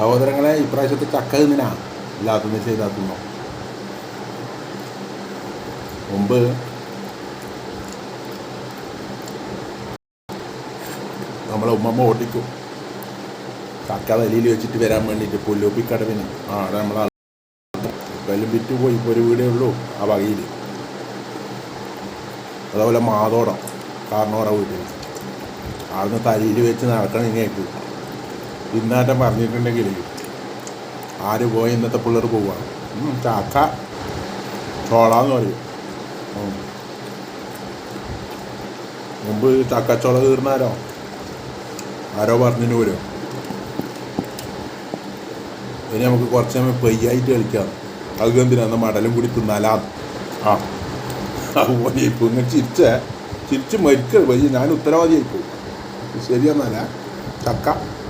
സഹോദരങ്ങളെ ഇപ്രാവശ്യത്തെ ചക്ക തിന്നിനാ? ഇല്ലാത്തുനിന്ന് ചെയ്താത്തുന്നോ മുമ്പ് നമ്മളെ ഉമ്മമ്മ ഓട്ടിക്കും. ചക്ക വലിയിൽ വെച്ചിട്ട് വരാൻ വേണ്ടിയിട്ട് പുല്ലുപ്പിക്കടവിന് ആ അവിടെ നമ്മളെ എല്ലാം വിറ്റ് പോയി. ഇപ്പോൾ ഒരു വീടേ ഉള്ളൂ ആ വകയിൽ അതുപോലെ മാതോടം കാരണോറ വീട്ടിൽ അവിടുന്ന് തലയിൽ വെച്ച് നടക്കണം ഇങ്ങേക്ക്. ഇന്നാറ്റം പറഞ്ഞിട്ടുണ്ടെങ്കിൽ ആര് പോയി ഇന്നത്തെ പിള്ളേർ പോവാണ് ചാക്ക ചോളാന്ന് പറയും. മുമ്പ് ചക്കച്ചോള തീർന്നാരോ? ആരോ പറഞ്ഞിന് വരും ഇനി നമുക്ക് കുറച്ച് സമയം പെയ്യായിട്ട് കളിക്കാം. അത് എന്തിനാ? മടലും കൂടി തിന്നാലാ. ആ. അതുപോലെ ഇപ്പൊ ഇങ്ങനെ ചിരിച്ച. ചിരിച്ച് മരിക്കരുത്. പയ്യ ഞാൻ ഉത്തരവാദിയായി പോകും ശരിയെന്നല്ല ചക്ക.